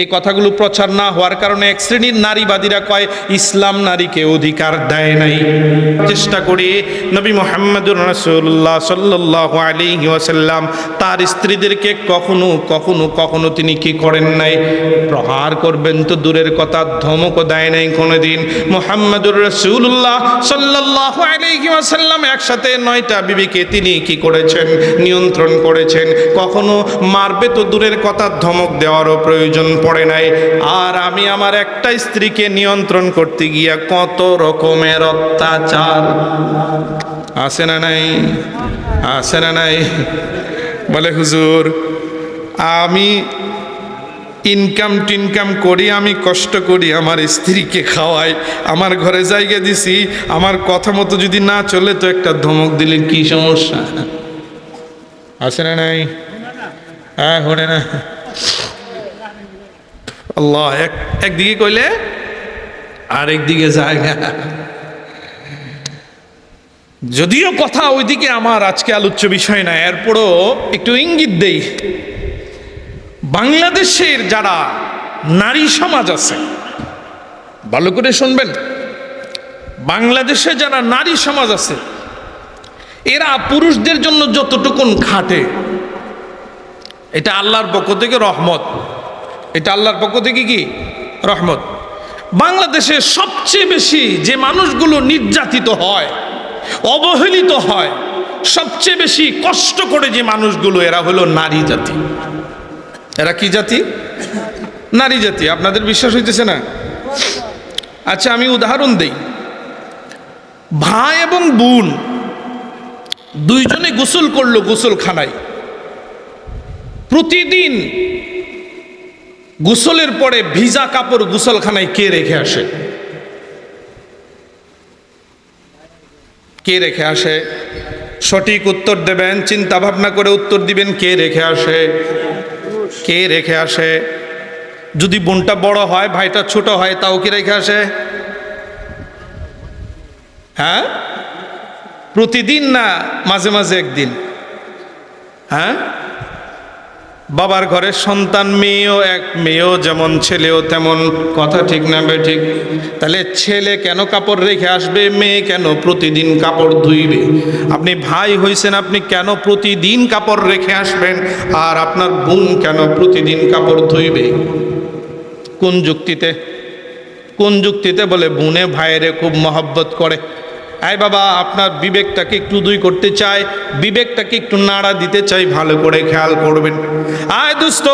এই কথাগুলো প্রচার না হওয়ার কারণে এক শ্রেণির নারীবাদীরা কয়, ইসলাম নারীকে অধিকার দেয় নাই। চেষ্টা করি নবী মোহাম্মদুর রসুল্লাহ সাল্লাহ আলী ওয়াসাল্লাম, তার স্ত্রীদেরকে কখনো কখনো কখনো তিনি কি করেন নাই? প্রহার করবেন তো দূরের কথা, ধমকও দেয় নাই কোনোদিন। মোহাম্মদুর রসুল্লাহ সাল্লাহ আলী ওয়াসাল্লাম একসাথে নয়টা বিবিকে তিনি কি করেছেন? নিয়ন্ত্রণ করেছেন। কখনো মারবে তো দূরের কথা, ধমক দেওয়ারও প্রয়োজন পড়ে নাই। আর আমি আমার একটা স্ত্রীকে নিয়ন্ত্রণ করতে গিয়া কত রকমের অত্যাচার। আছে না নাই? আছে না নাই? বলে, হুজুর, আমি ইনকাম টিনকাম করি, আমি কষ্ট করি, আমার স্ত্রীকে খাওয়াই, আমার ঘরে জায়গা দিছি, আমার কথা মতো যদি না চলে তো একটা ধমক দিলে কি সমস্যা? আছে না নাই? হ্যাঁ হনে না। আল্লাহ, এক, একদিকে কইলে আর একদিকে জায়গা যদিও কথা ওইদিকে আমার আজকে আলোচ্য বিষয় না, এরপরও একটু ইঙ্গিত দেই। বাংলাদেশের যারা নারী সমাজ আছে, ভালো করে শুনবেন। বাংলাদেশে যারা নারী সমাজ আছে, এরা পুরুষদের জন্য যতটুকুন খাটে, এটা আল্লাহর পক্ষ থেকে রহমত। এটা আল্লাহর পক্ষ থেকে কি? রহমত। বাংলাদেশে সবচেয়ে বেশি যে মানুষগুলো নির্যাতিত হয়, অবহেলিত হয়, সবচেয়ে বেশি কষ্ট করে যে মানুষগুলো এরা হলো নারী জাতি। এরা কি জাতি? নারী জাতি। আপনাদের বিশ্বাস হইতেছে না? আচ্ছা আমি উদাহরণ দেই। ভাই এবং বোন দুইজনে গোসল করল গোসলখানায়। প্রতিদিন গোসলের পরে ভিজা কাপড় গোসলখানায় কে রেখে আসে? কে রেখে আসে? সঠিক উত্তর দেবেন চিন্তা ভাবনা করে উত্তর দিবেন, কে রেখে আসে? কে রেখে আসে? যদি বোনটা বড় হয়, ভাইটা ছোট হয়, তাও কি রেখে আসে? হ্যাঁ? প্রতিদিন না মাঝে মাঝে একদিন? হ্যাঁ? বাবার ঘরের সন্তান, মেয়েও এক, মেয়েও যেমন ছেলেও তেমন। কথা ঠিক না বে ঠিক? তাহলে ছেলে কেন কাপড় রেখে আসবে, মেয়ে কেন প্রতিদিন কাপড় ধুইবে? আপনি ভাই হইছেন, আপনি কেন প্রতিদিন কাপড় রেখে আসবেন? আর আপনার বোন কেন প্রতিদিন কাপড় ধুইবে? কোন যুক্তিতে? কোন যুক্তিতে বলে, বোনে ভাইয়েরে খুব মহব্বত করে। আয় বাবা, আপনার বিবেকটাকে একটু দুই করতে চাই, বিবেকটাকে একটু নাড়া দিতে চাই, ভালো করে খেয়াল করবেন। আয় দুস্ত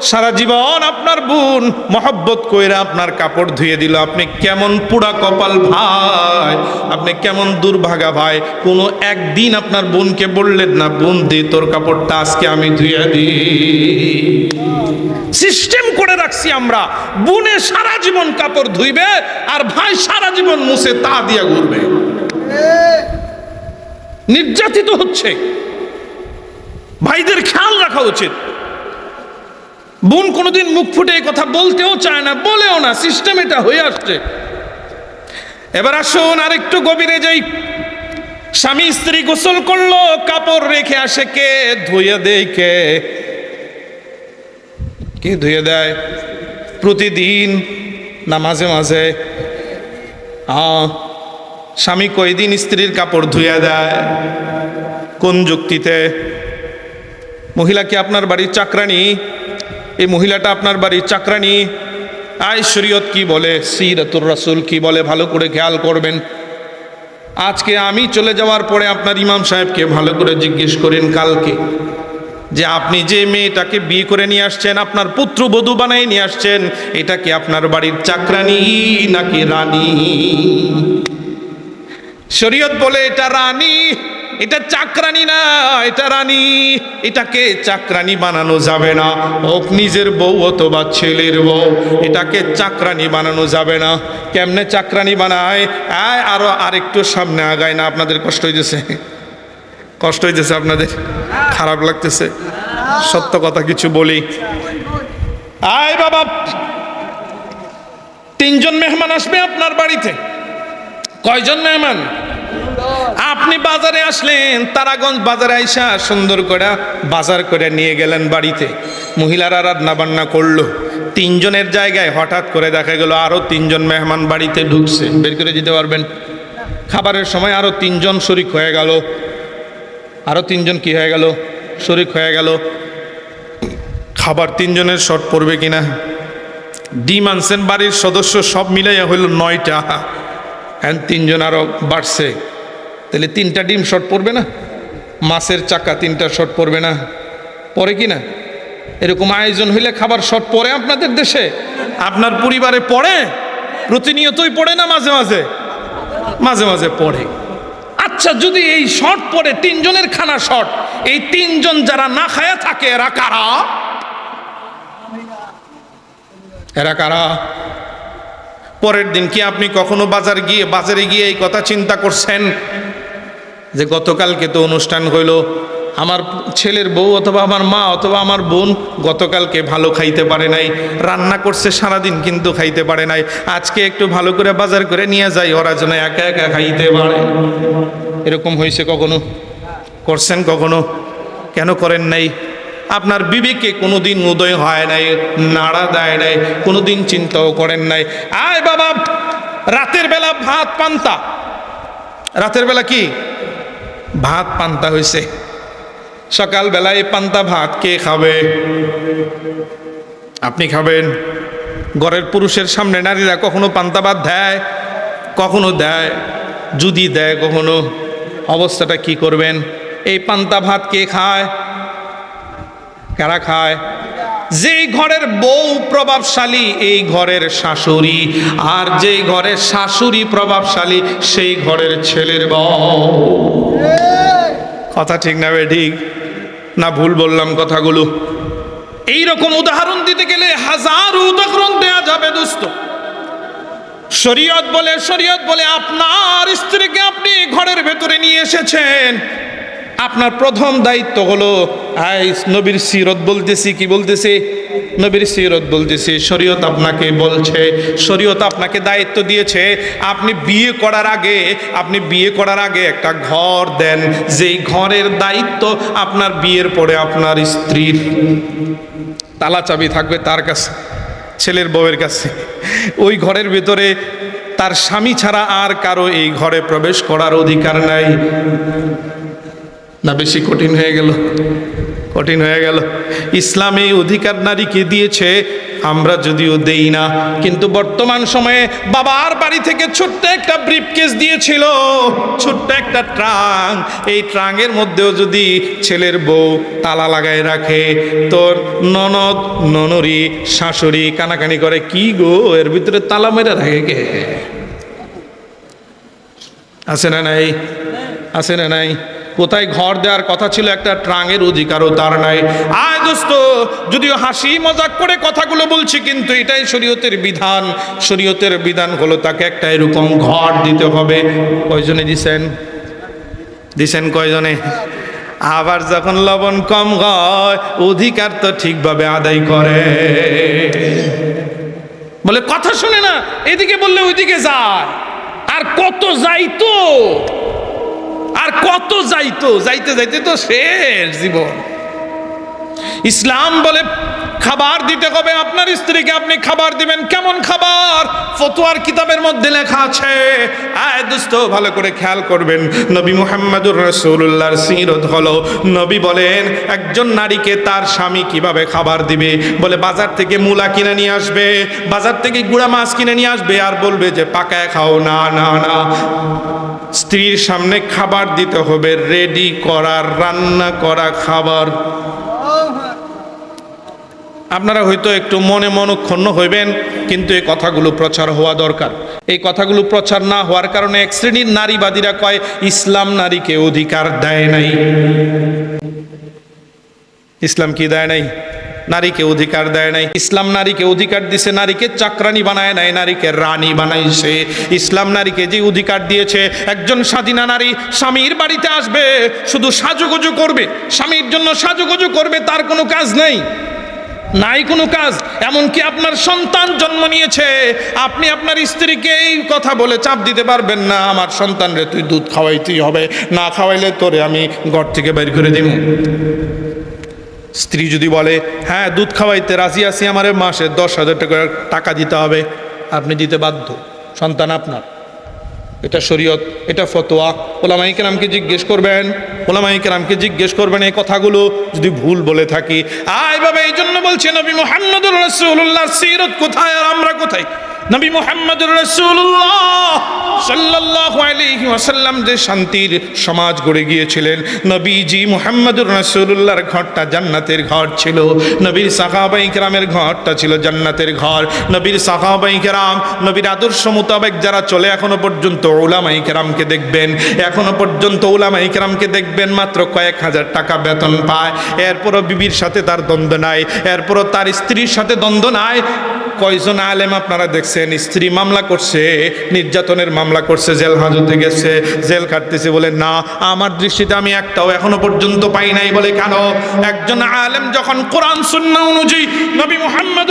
সারা জীবন আপনার বোন মহব্বত কইরা আপনার কাপড় ধুয়ে দিল। আপনি কেমন পুরা কপাল ভাই, আপনি কেমন দুর্ভাগা ভাই। কোনো একদিন আপনার বোনকে বললেন না, বোন, দে তোর কাপড়টা, আজকে আমি ধুয়ে দিই। সিস্টেম করে রাখছি আমরা। বোনে সারা জীবন কাপড় ধুইবে আর ভাই সারা জীবন মুছে তা দিয়া ঘুরবে। নির্যাতিত হচ্ছে। ভাইদের খেয়াল রাখা উচিত। বোন কোনোদিন মুখ ফুটে এই কথা বলতেও চায় না, বলেও না সিস্টেম এটা হয়ে আসছে। এবার আসুন আর একটু গভীরে যাই। স্বামী স্ত্রী গোসল করল, কাপড় রেখে আসে কে? ধুয়ে দেয় কে? কে ধুয়ে দেয়? প্রতিদিন, না মাঝে মাঝে? স্বামী কয়দিন স্ত্রীর কাপড় ধুয়ে দেয়? কোন যুক্তিতে? মহিলা কি আপনার বাড়ির চাকরানি এই মহিলাটা আপনার বাড়ির চাকরানি আয় শরীয়ত কি বলে? সিরাতুর রাসূল কি বলে? ভালো করে খেয়াল করবেন। আজকে আমি চলে যাওয়ার পরে আপনার ইমাম সাহেবকে ভালো করে জিজ্ঞেস করেন কালকে যে আপনি যে মেয়েটাকে বিয়ে করে নিয়ে আসছেন, আপনার পুত্রবধূ বানাই নিয়ে আসছেন, এটা কি আপনার বাড়ির চাকরানি নাকি রানী? শরীয়ত বলে, এটা রানী। এটা চাকরানি না, এটা রানী। এটাকে চাকরানি বানানো যাবে না? হোক নিজের বউ অথবা ছেলের বউ এটাকে চাকরানি বানানো যাবে না? কেমনে চাকরানি বানায়? আয়, আরও আরেকটু সামনে আগায় না, আপনাদের কষ্ট হইতেছে। কষ্ট হইতেছে আপনাদের? খারাপ লাগতেছে। সত্য কথা কিছু বলি। আয় বাবা, তিনজন মেহমান আসবে আপনার বাড়িতে। কয়জন মেহমান? আপনি বাজারে আসলেন, তারাগঞ্জ বাজারে আইসা সুন্দর করে বাজার করে নিয়ে গেলেন বাড়িতে। মহিলারা রান্না বান্না করল। তিনজনের জায়গায় হঠাৎ করে দেখা গেল আরও তিনজন মেহমান বাড়িতে ঢুকছে। বের করে দিতে পারবেন? খাবারের সময় আরও তিনজন শরিক হয়ে গেল। আরও তিনজন কি হয়ে গেল? শরিক হয়ে গেল। খাবার তিনজনের শট পড়বে কিনা? ডিম আনছেন বাড়ির সদস্য, সব মিলাইয়া হইল নয়টা। হ্যাঁ তিনজন আরও বাড়ছে। তাহলে তিনটা ডিম শর্ট পড়বে না? মাছের চাকা তিনটা শর্ট পড়বে না। পরে কি না? এরকম আয়োজন হইলে খাবার শর্ট পড়ে আপনাদের দেশে? আপনার পরিবারে পড়ে? প্রতিনিয়তই পড়ে না মাঝে মাঝে? মাঝে মাঝে পড়ে। আচ্ছা যদি এই শর্ট পড়ে, তিনজনের খানা শর্ট এই তিনজন যারা না খায়া থাকে, এরা কারা? এরা কারা? পরের দিন কি আপনি কখনো বাজার গিয়ে, বাজারে গিয়ে এই কথা চিন্তা করছেন? যে গতকালকে তো অনুষ্ঠান হইল, আমার ছেলের বউ অথবা আমার মা অথবা আমার বোন গতকালকে ভালো খাইতে পারে নাই, রান্না করছে সারাদিন কিন্তু খাইতে পারে নাই, আজকে একটু ভালো করে বাজার করে নিয়ে যাই, ওরা যেন একা একা খাইতে পারে। এরকম হয়েছে কখনো? করছেন কখনো? কেন করেন নাই? আপনার বিবেকে কোনোদিন উদয় হয় নাই, নাড়া দেয় নাই, কোনোদিন চিন্তাও করেন নাই। আয় বাবা, রাতের বেলা ভাত, পান্তা। রাতের বেলা কি? ভাত পান্তা হয়েছে সকালবেলায় পান্তা ভাত কে খাবে? আপনি খাবেন? ঘরের পুরুষের সামনে নারীরা কখনো পান্তা ভাত দেয়, কখনো দেয়। যদি দেয় কখনো, অবস্থাটা কি করবেন? এই পান্তা ভাত কে খায়? কারা খায়? যেই ঘরের বউ প্রভাবশালী, এই ঘরের শাশুড়ি। আর যেই ঘরের শাশুড়ি প্রভাবশালী, সেই ঘরের ছেলের বউ। কথা ঠিক না ঠিক? না ভুল বললাম কথাগুলো। এই রকম উদাহরণ দিতে গেলে হাজার উদাহরণ দেয়া যাবে, দোস্ত। শরীয়ত বলে শরীয়ত বলে, আপনার স্ত্রীকে আপনি ঘরের ভেতরে নিয়ে এসেছেন। আপনার প্রথম দায়িত্ব হলো আই নবীর সিরত বলতেছি, কি বলতেছি? নবীর সিরত বলতেছি, শরীয়ত আপনাকে বলছে, শরীয়ত আপনাকে দায়িত্ব দিয়েছে, আপনি বিয়ে করার আগে, আপনি বিয়ে করার আগে একটা ঘর দেন। যেই ঘরের দায়িত্ব আপনার বিয়ের পরে আপনার স্ত্রীর। তালা চাবি থাকবে তার কাছে, ছেলের বউয়ের কাছে। ওই ঘরের ভেতরে তার স্বামী ছাড়া আর কারও এই ঘরে প্রবেশ করার অধিকার নাই। না বেশি কঠিন হয়ে গেল। কঠিন হয়ে গেল। ইসলাম এই অধিকার নারীকে দিয়েছে, আমরা যদিও দেই না, কিন্তু বর্তমান সময়ে বাবার বাড়ি থেকে ছোট্ট একটা ব্রিফকেস দিয়েছিল, ছোট্ট একটা ট্রাং। এই ট্রাঙের মধ্যেও যদি ছেলের বউ তালা লাগায় রাখে, তোর ননদ, ননরি, শাশুড়ি কানাকানি করে কি গো? এর ভিতরে তালা মেরে রাখে কে? আছে না নাই? আছে না নাই? কোথায় ঘর দেওয়ার কথা ছিল একটা ট্রাঙের অধিকারও তার নাই। আয় দোস্ত, যদিও হাসি মজাক করে কথাগুলো বলছি, কিন্তু এটাই শরীয়তের বিধান। শরীয়তের বিধান হলো তাকে একটা এরকম ঘর দিতে হবে। কয়জনে দিছেন? দিছেন কয়জনে? আবার যখন লবণ কম হয়, অধিকার তো ঠিকভাবে আদায় করে। বলে, কথা শুনে না, এদিকে বললে ওইদিকে যায়। আর কত যাইতো? আর কত যাইতো? যাইতে যাইতে তো শেষ জীবন। ইসলাম বলে খাবার দিতে হবে। আপনার স্ত্রীকে আপনি খাবার দিবেন। কেমন খাবার? ফতোয়ার কিতাবের মধ্যে লেখা আছে। আয় দোস্ত, ভালো করে খেয়াল করবেন। নবী মুহাম্মদুর রাসূলুল্লাহর সিরত হলো, নবী বলেন, একজন নারীকে তার স্বামী কীভাবে খাবার দিবে? বলে, বাজার থেকে মূলা কিনে নিয়ে আসবে, বাজার থেকে গুড়া মাছ কিনে নিয়ে আসবে আর বলবে যে, পাকায় খাও, না না না। স্ত্রীর সামনে খাবার দিতে হবে রেডি করা, রান্না করা খাবার। আপনারা হয়তো একটু মনে মনক্ষণ হইবেন, কিন্তু এই কথাগুলো প্রচার হওয়া দরকার। এই কথাগুলো প্রচার না হওয়ার কারণে এক শ্রেণির নারীবাদীরা কয়, ইসলাম নারীকে অধিকার দেয় নাই। ইসলাম কি দেয় নাই? নারীকে অধিকার দেয় নাই। ইসলাম নারীকে অধিকার দিছে, নারীকে চাকরানি বানায় নাই, নারীকে রানী বানাইছে। ইসলাম নারীকে যে অধিকার দিয়েছে, একজন স্বাধীনা নারী স্বামীর বাড়িতে আসবে, শুধু সাজুগুজু করবে। স্বামীর জন্য সাজুগুজু করবে, তার কোনো কাজ নেই। নাই কোনো কাজ, এমনকি আপনার সন্তান জন্ম নিয়েছে, আপনি আপনার স্ত্রীকে এই কথা বলে চাপ দিতে পারবেন না, আমার সন্তানরে তুই দুধ খাওয়াইতেই হবে, না খাওয়াইলে তোরে আমি ঘর থেকে বের করে দিব। স্ত্রী যদি বলে হ্যাঁ দুধ খাওয়াইতে রাজি আছি, আমারে মাসে দশ হাজার টাকা টাকা দিতে হবে আপনি দিতে বাধ্য, সন্তান আপনার। এটা শরীয়ত, এটা ফতোয়া। ওলামাই কেরামকে জিজ্ঞেস করবেন ওলামাই নামকে জিজ্ঞেস করবেন এই কথাগুলো, যদি ভুল বলে থাকি, আয় জন্য বলছে নবী মোহাম্মদুর রসুল্লাহ সিরত কোথায় আর আমরা কোথায়? নবী মোহাম্মদুর রসুল্লাহ সাল্লাল্লাহু আলাইহি ওয়াসাল্লাম যে শান্তির সমাজ গড়ে গিয়েছিলেন, নবীজি মুহাম্মদুর রাসূলুল্লাহর ঘরটা জান্নাতের ঘর ছিল, নবীর সাহাবাই কেরামের ঘরটা ছিল জান্নাতের ঘর, নবীর সাহাবাই কেরাম, নবীর আদর্শ মোতাবেক যারা চলে এখনও পর্যন্ত ওলামাই কেরামকে দেখবেন, এখনও পর্যন্ত ওলামাই কেরামকে দেখবেন, মাত্র কয়েক হাজার টাকা বেতন পায়, এরপরও বিবির সাথে তার দ্বন্দ্ব নাই, এরপরও তার স্ত্রীর সাথে দ্বন্দ্ব নাই কয়জন আলেম আপনারা দেখছেন? স্ত্রী মামলা করছে, নির্যাতনের মামলা করছে, জেল হাজতে গেছে, জেল কাটতেছে বলে, না, আমার দৃষ্টিতে আমি একটাও এখনও পর্যন্ত পাই নাই। বলে, কেন? একজন আলেম যখন কোরআন সুন্নাহ অনুযায়ী নবী মোহাম্মদ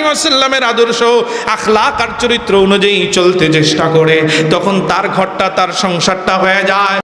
ওয়াসাল্লামের আদর্শ, আখলাক আর চরিত্র অনুযায়ী চলতে চেষ্টা করে, তখন তার ঘরটা, তার সংসারটা হয়ে যায়।